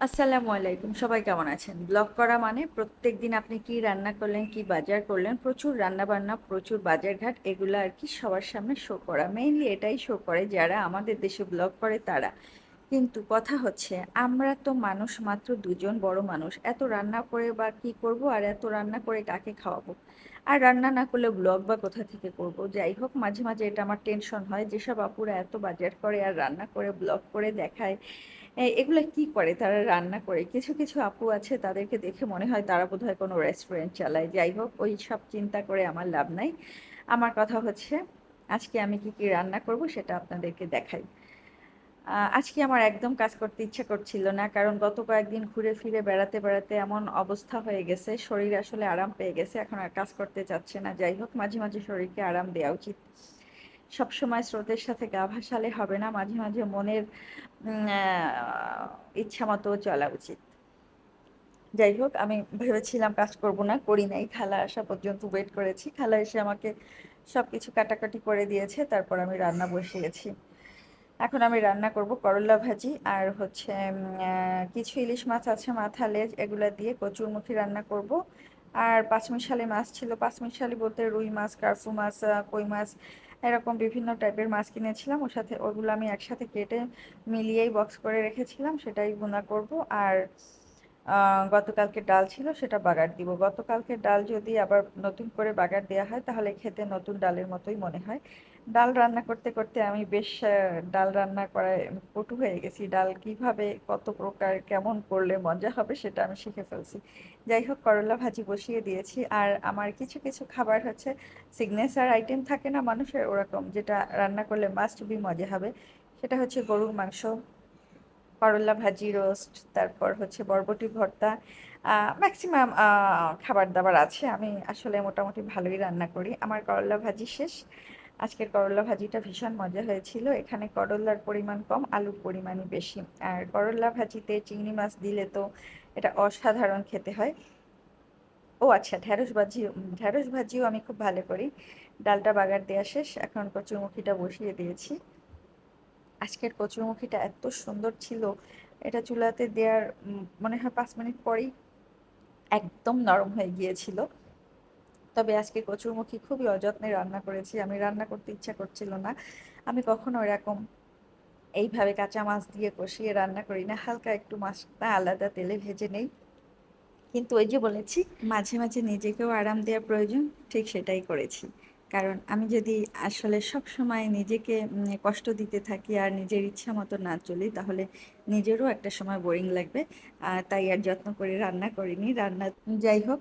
আসসালামু আলাইকুম, সবাই কেমন আছেন? ব্লগ করা মানে প্রত্যেক দিন আপনি কি রান্না করলেন, কি বাজার করলেন, প্রচুর রান্না বান্না প্রচুর বাজারঘাট, এগুলো আর কি সবার সামনে শো করা। মেইনলি এটাই শো করে যারা আমাদের দেশে ব্লগ করে তারা। কিন্তু কথা হচ্ছে, আমরা তো মানুষ মাত্র দুজন বড় মানুষ। এত রান্না করে বা কি করব আর এত রান্না করে কাকে খাওয়াবো? আর রান্না না করলে ব্লগ বা কোথা থেকে করব? যাই হোক, মাঝে মাঝে এটা আমার টেনশন হয়। যেসব আপুরা এত বাজার করে আর রান্না করে ব্লগ করে দেখায় এগুলো কি করে? তারা রান্না করে। কিছু কিছু আপু আছে তাদেরকে দেখে মনে হয় তারা বোধহয় কোনো রেস্টুরেন্ট চালায়। যাই হোক, ওই সব চিন্তা করে আমার লাভ নাই। আমার কথা হচ্ছে, আজকে আমি কি কি রান্না করব সেটা আপনাদেরকে দেখাই। আজকে আমার একদম কাজ করতে ইচ্ছা করছিল না, কারণ গত কয়েকদিন ঘুরে ফিরে বেড়াতে বেড়াতে এমন অবস্থা হয়ে গেছে, শরীর আসলে আরাম পেয়ে গেছে, এখন আর কাজ করতে চাচ্ছে না। যাই হোক, মাঝে মাঝে শরীরকে আরাম দেওয়া উচিত। সবসময় স্রোতের সাথে গা ভাসালে হবে না। মাঝে মাঝে মনের ইচ্ছা মতো চলা উচিত। যাই হোক, আমি ভেবেছিলাম কাজ করব না, করি নাই। খালা আসা পর্যন্ত ওয়েট করেছি। খালা এসে আমাকে সব কিছু কাটাকাটি করে দিয়েছে, তারপর আমি রান্না বসিয়েছি। এখন আমি রান্না করব করলা ভাজি আর হচ্ছে কিছু ইলিশ মাছ আছে মাথা লেজ, এগুলা দিয়ে কচুরমুখী রান্না করব। আর পাঁচমিশালি মাছ ছিল। পাঁচমিশালি বলতে রুই মাছ, কার্পু মাছ কই মাছ এরকম বিভিন্ন টাইপের মাছ কিনেছিলাম, ওর সাথে ওগুলো আমি একসাথে কেটে মিলিয়েই বক্স করে রেখেছিলাম, সেটাই ভুনা করব। আর গতকালকে ডাল ছিল, সেটা বাগার দিব। গতকালকে ডাল যদি আবার নতুন করে বাগার দেওয়া হয়, তাহলে খেতে নতুন ডালের মতোই মনে হয়। ডাল রান্না করতে করতে আমি বেশ ডাল রান্না করায় পটু হয়ে গেছি। ডাল কীভাবে, কত প্রকার, কেমন করলে মজা হবে, সেটা আমি শিখে ফেলছি। যাই হোক, করলা ভাজি বসিয়ে দিয়েছি। আর আমার কিছু কিছু খাবার হচ্ছে সিগনেচার আইটেম থাকে না মানুষের ওরকম, যেটা রান্না করলে মাস্ট বি মজা হবে। সেটা হচ্ছে গরুর মাংস। করলা ভাজি রোস্ট তারপর হচ্ছে বরবটি ভর্তা। ম্যাক্সিমাম খাবার দাবার আছে। আমি আসলে মোটামুটি ভালোই রান্না করি। আমার করলা ভাজি শেষ। আজকের করলা ভাজিটা ভীষণ মজা হয়েছিল। এখানে করলার পরিমাণ কম, আলুর পরিমাণই বেশি। আর করলা ভাজিতে চিংড়ি মাছ দিলে তো এটা অসাধারণ খেতে হয়। ও আচ্ছা ঢ্যাঁড়স ভাজি ঢ্যাঁড়স ভাজিও আমি খুব ভালো করি। ডালটা বাগার দেওয়া শেষ। এখন কচুরমুখিটা বসিয়ে দিয়েছি। আজকের কচুরমুখিটা এত সুন্দর ছিল, এটা চুলাতে দেওয়ার মনে হয় পাঁচ মিনিট পরেই একদম নরম হয়ে গিয়েছিল। তবে আজকে কচুরমুখী খুবই অযত্নে রান্না করেছি, আমি রান্না করতে ইচ্ছা করছিল না। আমি কখনো এরকম এইভাবে কাঁচা মাছ দিয়ে কষিয়ে রান্না করি না, হালকা একটু মাছটা আলাদা তেলে ভেজে নেই। কিন্তু ওই যে বলেছি, মাঝে মাঝে নিজেকেও আরাম দেওয়া প্রয়োজন, ঠিক সেটাই করেছি। কারণ আমি যদি আসলে সব সময় নিজেকে কষ্ট দিতে থাকি আর নিজের ইচ্ছা মতো না চলি, তাহলে নিজেরও একটা সময় বোরিং লাগবে। তাই আর যত্ন করে রান্না করিনি। রান্না, যাই হোক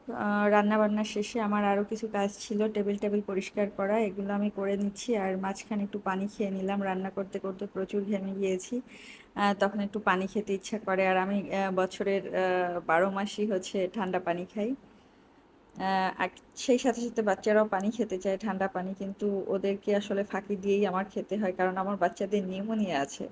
রান্না বান্না শেষে আমার আরও কিছু কাজ ছিল, টেবিল টেবিল পরিষ্কার করা, এগুলো আমি করে নিচ্ছি। আর মাঝখানে একটু পানি খেয়ে নিলাম। রান্না করতে করতে প্রচুর ঘেমে গিয়েছি। তখন একটু পানি খেতে ইচ্ছা করে। আর আমি বছরের বারো মাসই হচ্ছে ঠান্ডা পানি খাই। সেই সাথে সাথে বাচ্চারাও পানি খেতে চায়, ঠান্ডা পানি, কিন্তু ওদেরকে আসলে ফাঁকি দিয়েই আমার খেতে হয়, কারণ আমার বাচ্চাদের নিউমোনিয়া আছে।